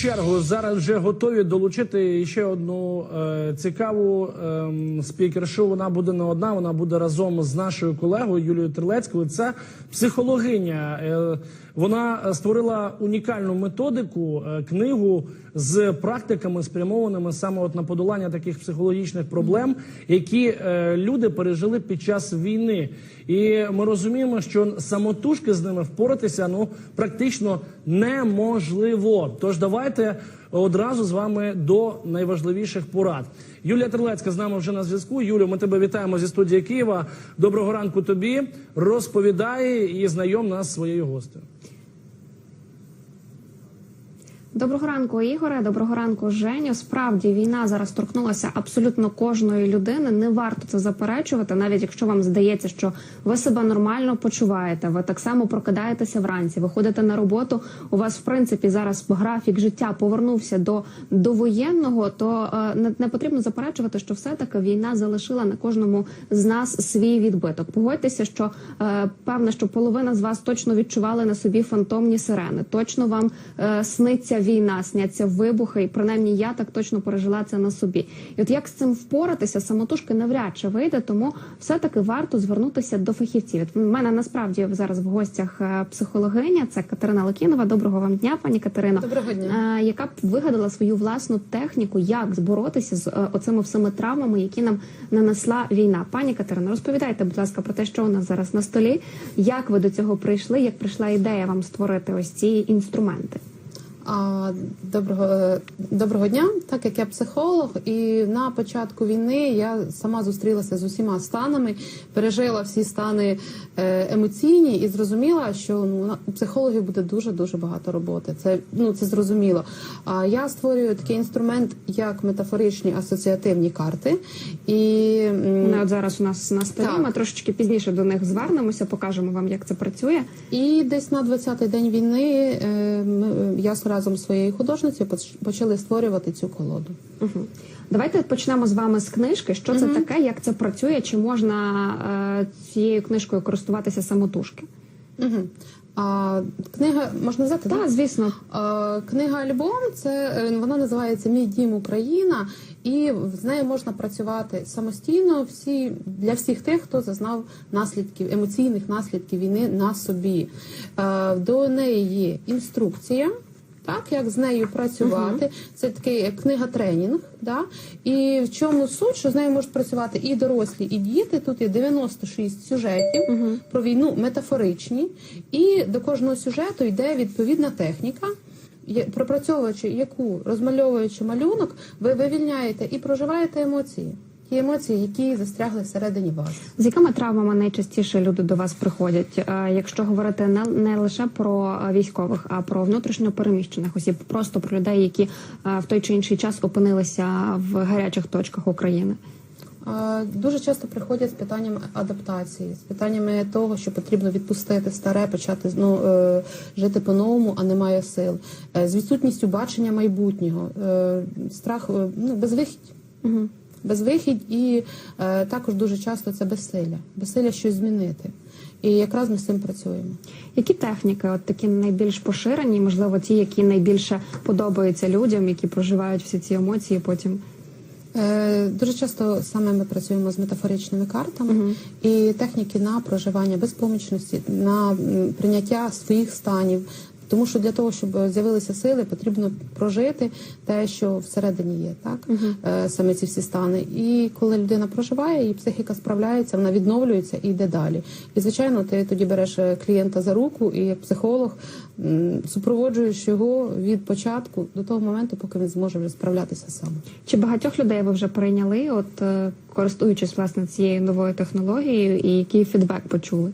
чергу зараз вже готові долучити ще одну е, цікаву е, спікершу. Вона буде не одна, вона буде разом з нашою колегою Юлією Терлецькою. Це психологиня. Е, вона створила унікальну методику, е, книгу з практиками, спрямованими саме от на подолання таких психологічних проблем, які е, люди пережили під час війни. І ми розуміємо, що самотужки з ними впоратися ну практично неможливо. Тож давайте одразу з вами до найважливіших порад. Юлія Терлецька з нами вже на зв'язку. Юлю, ми тебе вітаємо зі студії Києва. Доброго ранку тобі. Розповідай і знайом нас своєю гостею. Доброго ранку, Ігоре. Доброго ранку, Женю. Справді війна зараз торкнулася абсолютно кожної людини. Не варто це заперечувати, навіть якщо вам здається, що ви себе нормально почуваєте. Ви так само прокидаєтеся вранці, виходите на роботу. У вас в принципі зараз графік життя повернувся до довоєнного, то е, не, потрібно заперечувати, що все таки війна залишила на кожному з нас свій відбиток. Погодьтеся, що е, певно, що половина з вас точно відчували на собі фантомні сирени. Точно вам е, сниться війна, сняться вибухи, і принаймні я так точно пережила це на собі. І от як з цим впоратися, самотужки навряд чи вийде, тому все-таки варто звернутися до фахівців. От в мене насправді зараз в гостях е, психологиня, це Катерина Лукінова. Доброго вам дня, пані Катерино. Доброго дня. Е, яка б вигадала свою власну техніку, як зборотися з е, оцими всіми травмами, які нам нанесла війна. Пані Катерино, розповідайте, будь ласка, про те, що у нас зараз на столі, як ви до цього прийшли, як прийшла ідея вам створити ось ці інструменти. Доброго, доброго дня. Так як я психолог, і на початку війни я сама зустрілася з усіма станами, пережила всі стани е, емоційні і зрозуміла, що ну у психологів буде дуже дуже багато роботи. Це ну це зрозуміло. А я створюю такий інструмент, як метафоричні асоціативні карти. І Вони от зараз у нас на столі. Ми трошечки пізніше до них звернемося, покажемо вам, як це працює. І десь на 20-й день війни е, я разом з своєю художницею поч- почали створювати цю колоду. Угу. Давайте почнемо з вами з книжки. Що це таке, як це працює, чи можна е, цією книжкою користуватися самотужки? Угу. А, книга можна взяти? Так, так? звісно. А, книга альбом це е, вона називається Мій дім Україна, і з нею можна працювати самостійно всі для всіх тих, хто зазнав наслідків емоційних наслідків війни на собі. А, до неї є інструкція. Так, як з нею працювати, це такий книга тренінг. Да? І в чому суть, що з нею можуть працювати і дорослі, і діти. Тут є 96 сюжетів про війну метафоричні, і до кожного сюжету йде відповідна техніка. Пропрацьовуючи яку розмальовуючи малюнок, ви вивільняєте і проживаєте емоції. Ті емоції, які застрягли всередині вас. З якими травмами найчастіше люди до вас приходять? Е, Якщо говорити не, не лише про е, військових, а про внутрішньо переміщених осіб, просто про людей, які е, в той чи інший час опинилися в гарячих точках України. Дуже часто приходять з питаннями адаптації, з питаннями того, що потрібно відпустити старе, почати ну, жити по-новому, а немає сил, з відсутністю бачення майбутнього, страх, ну, безвихідь. Угу. Безвихідь і е, також дуже часто це безсилля, безсилля щось змінити. І якраз ми з цим працюємо. Які техніки, от такі найбільш поширені, можливо, ті, які найбільше подобаються людям, які проживають всі ці емоції потім. Е, Дуже часто саме ми працюємо з метафоричними картами і техніки на проживання безпомічності, на прийняття своїх станів. Тому що для того, щоб з'явилися сили, потрібно прожити те, що всередині є, так Е, саме ці всі стани. І коли людина проживає, її психіка справляється, вона відновлюється і йде далі. І звичайно, ти тоді береш е, клієнта за руку і як психолог супроводжуєш його від початку до того моменту, поки він зможе вже справлятися сам. Чи багатьох людей ви вже прийняли, от е, користуючись власне цією новою технологією, і який фідбек почули?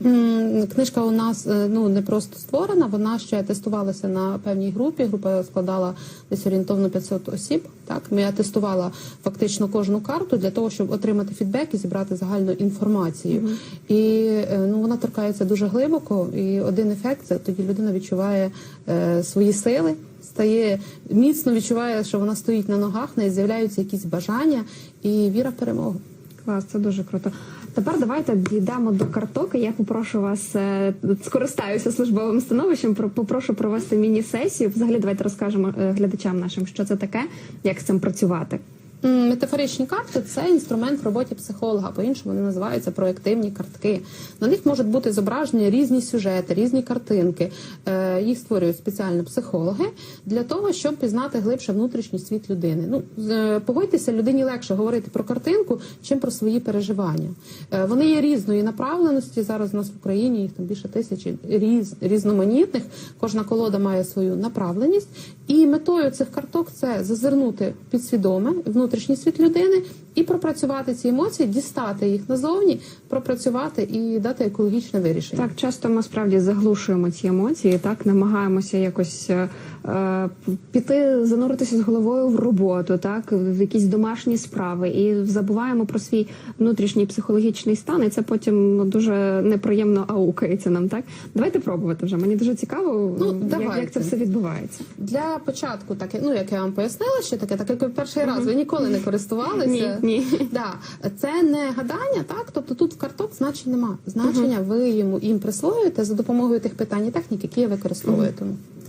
Книжка у нас е, ну не просто створена, вона ще тестувалася на певній групі. Група складала десь орієнтовно 500 осіб. Так, я тестувала фактично кожну карту для того, щоб отримати фідбек і зібрати загальну інформацію. І е, ну вона торкається дуже глибоко. І один ефект це тоді людина відчуває е, свої сили. Стає міцно відчуває, що вона стоїть на ногах, в неї з'являються якісь бажання і віра в перемогу. Клас, це дуже круто. Тепер давайте дійдемо до карток. Я попрошу вас е, скористаюся службовим становищем. про- Попрошу провести міні-сесію. Взагалі, давайте розкажемо е, глядачам нашим, що це таке, як з цим працювати. Метафоричні карти це інструмент в роботі психолога. По-іншому вони називаються проєктивні картки. На них можуть бути зображені різні сюжети, різні картинки. Е, Їх створюють спеціально психологи для того, щоб пізнати глибше внутрішній світ людини. Ну е, погодьтеся, людині легше говорити про картинку, чим про свої переживання. Е, Вони є різної направленості. Зараз у нас в Україні їх там більше тисячі різ, різноманітних. Кожна колода має свою направленість. І метою цих карток це зазирнути підсвідоме внутрішній світ людини і пропрацювати ці емоції, дістати їх назовні, пропрацювати і дати екологічне вирішення. Так, часто ми справді заглушуємо ці емоції, так намагаємося якось е, е, піти, зануритися з головою в роботу, так в якісь домашні справи, і забуваємо про свій внутрішній психологічний стан, і це потім ну, дуже неприємно аукається нам. Так, давайте пробувати вже. Мені дуже цікаво, Ну, як, як це все відбувається. Для початку, так ну як я вам пояснила, що таке, так як ви перший раз ви ніколи не користувалися. Ні, ні. Да, це не гадання, так тобто тут в карток значень нема. Значення ви йому їм присвоюєте за допомогою тих питань і технік, які ви використовуєте.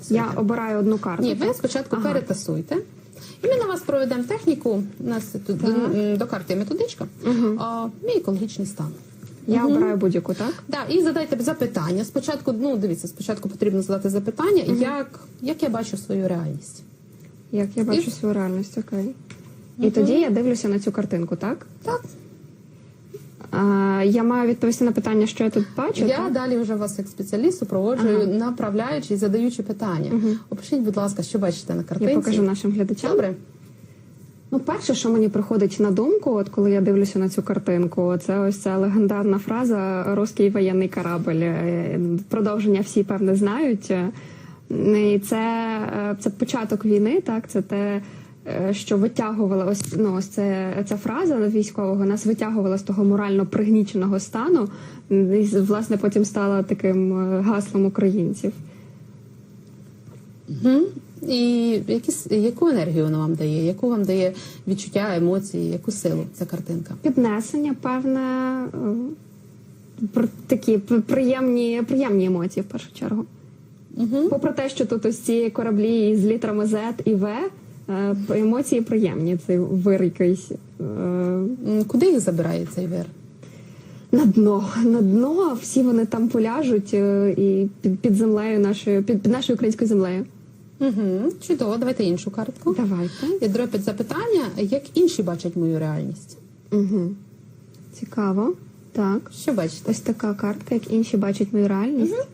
Я обираю одну карту. Ні, ви спочатку Ага. перетасуйте. І ми на вас проведемо техніку. У нас тут м, до карти методичка. А, мій екологічний стан. Я обираю будь-яку, так? Да, і задайте запитання. Спочатку, ну дивіться, спочатку потрібно задати запитання, як, як я бачу свою реальність. Як я бачу І- свою реальність, окей. І тоді я дивлюся на цю картинку, так? Так, А, я маю відповісти на питання, що я тут бачу. я так? далі вже вас як спеціаліст супроводжую, направляючи і задаючи питання. Опишіть, будь ласка, що бачите на картинці. Я покажу нашим глядачам. Добре. Ну, перше, що мені приходить на думку, от коли я дивлюся на цю картинку, це ось ця легендарна фраза Руський воєнний корабль. Е, Продовження всі певне знають. Е, І це, е, це початок війни, так це те. Що витягувала ось ну ось це ця фраза військового нас витягувала з того морально пригніченого стану, і власне потім стала таким гаслом українців. Угу. І якісь, яку енергію вона вам дає? Яку вам дає відчуття, емоції, яку силу ця картинка? піднесення, певне е, такі приємні, приємні емоції в першу чергу. Угу. Попри те, що тут ось ці кораблі з літрами Z і V, е, емоції приємні. Цей вир якийсь е, Куди їх забирає цей вир? на дно. На дно всі вони там поляжуть і під, під землею нашою, під, під нашою українською землею. Угу. Чудово, давайте іншу картку. Давайте. Друге запитання, як інші бачать мою реальність? Угу. Цікаво. Так. Що бачите? Ось така картка, як інші бачать мою реальність.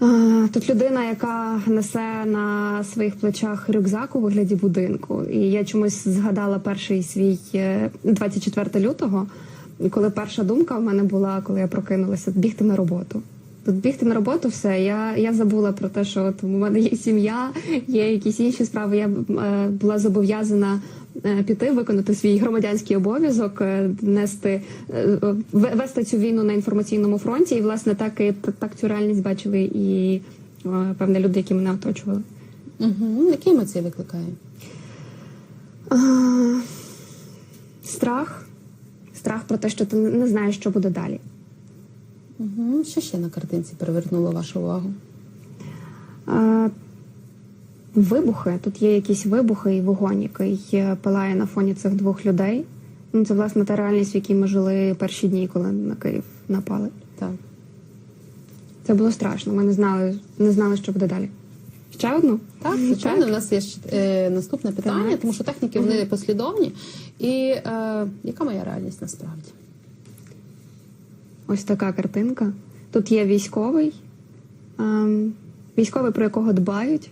А, Тут людина, яка несе на своїх плечах рюкзак у вигляді будинку. І я чомусь згадала перший свій е, 24 лютого, коли перша думка в мене була, коли я прокинулася, бігти на роботу. Тут бігти на роботу, все. Я, я забула про те, що от у мене є сім'я, є якісь інші справи. Я е, була зобов'язана е, піти, виконати свій громадянський обов'язок, е, нести е, вести цю війну на інформаційному фронті. І власне так і так цю реальність бачили і е, певні люди, які мене оточували. Угу. Які емоції викликає? А, Страх, страх про те, що ти не знаєш, що буде далі. Угу. Що ще на картинці привернуло вашу увагу? Е, Вибухи. Тут є якісь вибухи і вогонь, який е, палає на фоні цих двох людей. Ну, це власне та реальність, в якій ми жили перші дні, коли на Київ напали. Так. Це було страшно. Ми не знали, не знали, що буде далі. Ще одну? Так, звичайно, у нас є ще е, наступне питання, Так. тому що техніки вони послідовні. І е, яка моя реальність насправді? Ось така картинка. Тут є військовий, ем, військовий, про якого дбають.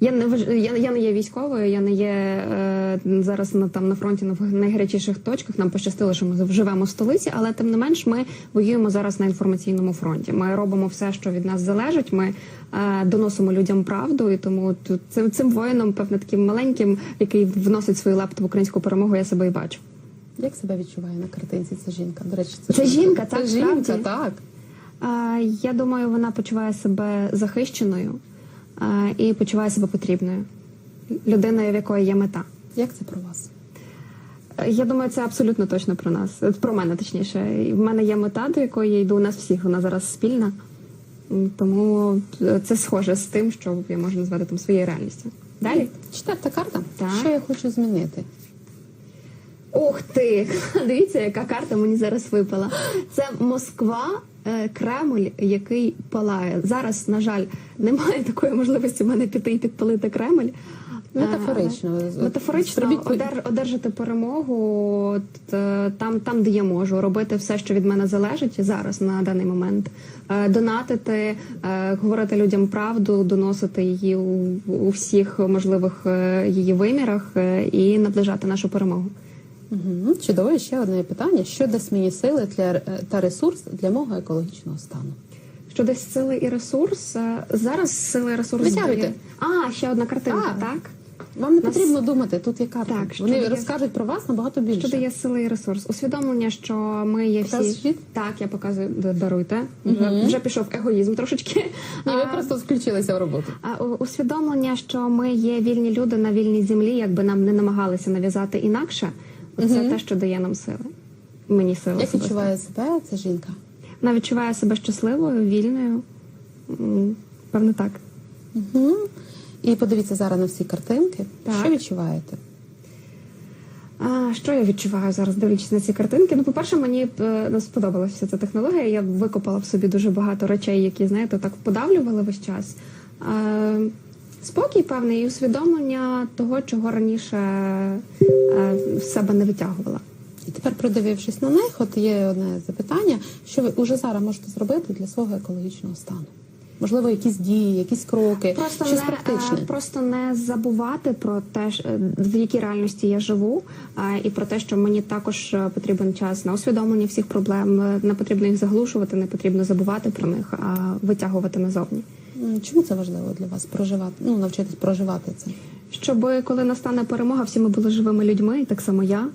Я не я, я не є військовою, я не є е, зараз на там на фронті на найгарячіших точках. Нам пощастило, що ми живемо в столиці, але тим не менш ми воюємо зараз на інформаційному фронті. Ми робимо все, що від нас залежить. Ми е, доносимо людям правду, і тому тут цим, цим воїном, певне, таким маленьким, який вносить свою лепту в українську перемогу, я себе і бачу. Як себе відчуває на картинці ця жінка? До речі, це, Це жінка, так, Це жінка, справді? так. А, Я думаю, вона почуває себе захищеною а, і почуває себе потрібною. Людиною, в якої є мета. Як це про вас? Я думаю, це абсолютно точно про нас. Про мене точніше. В мене є мета, до якої я йду. У нас всіх вона зараз спільна. Тому це схоже з тим, що я можу назвати там своєю реальністю. Далі. Четверта карта. Так. Що я хочу змінити? Ух ти! Дивіться, яка карта мені зараз випала. Це Москва, е, Кремль, який палає. Зараз, на жаль, немає такої можливості в мене піти і підпалити Кремль. Е, Метафорично. Метафорично одер, одержати перемогу от, е, там, там, де я можу, робити все, що від мене залежить зараз на даний момент. Донатити, говорити людям правду, доносити її у, у всіх можливих її вимірах і наближати нашу перемогу. Чудово, І ще одне питання. Що дасть мені сили для, е, та ресурс для мого екологічного стану? Що десь сили і ресурс. е, Зараз сили і ресурс. Витягуйте. А, ще одна картинка, Так. так? Вам не Нас- потрібно думати, тут є карта. Так, що Вони дає- розкажуть про вас набагато більше. Що дає сили і ресурс? Усвідомлення, що ми є всі. Покажіть? Так, я показую, даруйте. Вже, вже пішов егоїзм трошечки. Ні, ви А, просто включилися в роботу. А усвідомлення, що ми є вільні люди на вільній землі, якби нам не намагалися нав'язати інакше, це те, що дає нам сили. Мені сили. Як відчуває себе ця жінка? Вона відчуває себе щасливою, вільною. Певно, так. Угу. І подивіться зараз на всі картинки. Так. Що відчуваєте? А, що я відчуваю зараз, дивлячись на ці картинки? Ну, по-перше, мені е, ну, сподобалася вся ця технологія. Я викопала в собі дуже багато речей, які, знаєте, так подавлювали весь час. Е, спокій певний і усвідомлення того, чого раніше е, себе не витягувала. І тепер, продивившись на них, от є одне запитання, що ви уже зараз можете зробити для свого екологічного стану? Можливо, якісь дії, якісь кроки, Просто щось не, практичне. е, просто не забувати про те, е, в якій реальності я живу, е, і про те, що мені також потрібен час на усвідомлення всіх проблем. Не потрібно їх заглушувати, не потрібно забувати про них, а витягувати назовні. Чому це важливо для вас проживати? Ну, навчитись проживати це? Щоб коли настане перемога, всі ми були живими людьми, і так само я,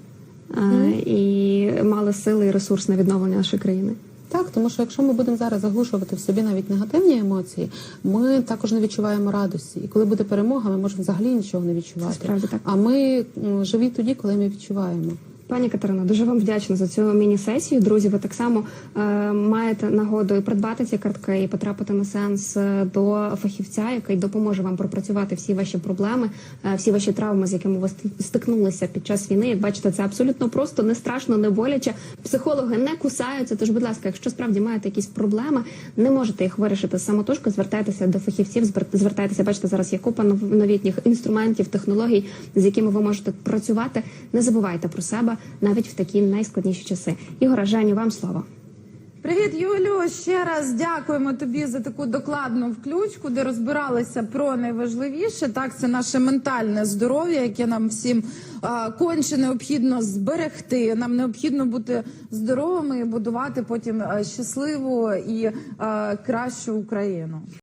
е, і мали сили і ресурс на відновлення нашої країни. Так, тому що якщо ми будемо зараз заглушувати в собі навіть негативні емоції, ми також не відчуваємо радості. І коли буде перемога, ми можемо взагалі нічого не відчувати. Це справді так. А ми живі тоді, коли ми відчуваємо. Пані Катерино, дуже вам вдячна за цю міні-сесію. Друзі, ви так само е, маєте нагоду і придбати ці картки і потрапити на сеанс е, до фахівця, який допоможе вам пропрацювати всі ваші проблеми, е, всі ваші травми, з якими ви стикнулися під час війни. Як бачите, це абсолютно просто, не страшно, не боляче. Психологи не кусаються. Тож, будь ласка, якщо справді маєте якісь проблеми, не можете їх вирішити самотужки, звертайтеся до фахівців, звер- звертайтеся. Бачите, зараз є купа нов- новітніх інструментів, технологій, з якими ви можете працювати. Не забувайте про себе навіть в такі найскладніші часи. Ігора Женю, вам слово. Привіт, Юлю. Ще раз дякуємо тобі за таку докладну включку, де розбиралися про найважливіше. Так, це наше ментальне здоров'я, яке нам всім а, конче необхідно зберегти. Нам необхідно бути здоровими і будувати потім щасливу і а, кращу Україну.